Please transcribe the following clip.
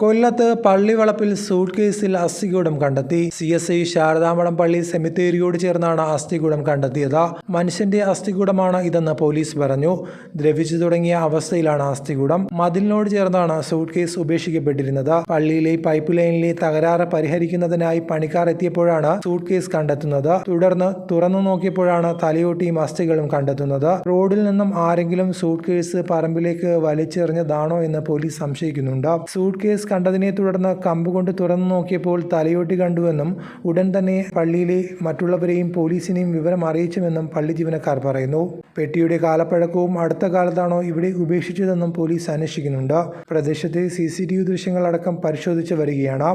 കൊല്ലത്ത് പള്ളിവളപ്പിൽ സൂട്ട് കേസിൽ അസ്ഥികൂടം കണ്ടെത്തി. സി എസ് ഐ ശാരദാമഠം പള്ളി സെമിത്തേരിയോട് ചേർന്നാണ് അസ്ഥികൂടം കണ്ടെത്തിയത്. മനുഷ്യന്റെ അസ്ഥികൂടമാണ് ഇതെന്ന് പോലീസ് പറഞ്ഞു. ദ്രവിച്ചു തുടങ്ങിയ അവസ്ഥയിലാണ് അസ്ഥികൂടം. മതിലിനോട് ചേർന്നാണ് സൂട്ട് കേസ് ഉപേക്ഷിക്കപ്പെട്ടിരുന്നത്. പള്ളിയിലെ പൈപ്പ് ലൈനിലെ തകരാറ് പരിഹരിക്കുന്നതിനായി പണിക്കാർ എത്തിയപ്പോഴാണ് സൂട്ട് കേസ് കണ്ടെത്തുന്നത്. തുടർന്ന് തുറന്നു നോക്കിയപ്പോഴാണ് തലയോട്ടിയും അസ്ഥികളും കണ്ടെത്തുന്നത്. റോഡിൽ നിന്നും ആരെങ്കിലും സൂട്ട് കേസ് പറമ്പിലേക്ക് വലിച്ചെറിഞ്ഞതാണോ എന്ന് പോലീസ് സംശയിക്കുന്നുണ്ട്. സൂട്ട് കേസ് കണ്ടതിനെ തുടർന്ന് കമ്പ് കൊണ്ട് തുറന്നു നോക്കിയപ്പോൾ തലയോട്ടി കണ്ടുവെന്നും ഉടൻ തന്നെ പള്ളിയിലെ മറ്റുള്ളവരെയും പോലീസിനെയും വിവരം അറിയിച്ചുവെന്നും പള്ളി ജീവനക്കാർ പറയുന്നു. പെട്ടിയുടെ കാലപ്പഴക്കവും അടുത്ത കാലത്താണോ ഇവിടെ ഉപേക്ഷിച്ചതെന്നും പോലീസ് അന്വേഷിക്കുന്നുണ്ട്. പ്രദേശത്തെ സി ദൃശ്യങ്ങളടക്കം പരിശോധിച്ച് വരികയാണ്.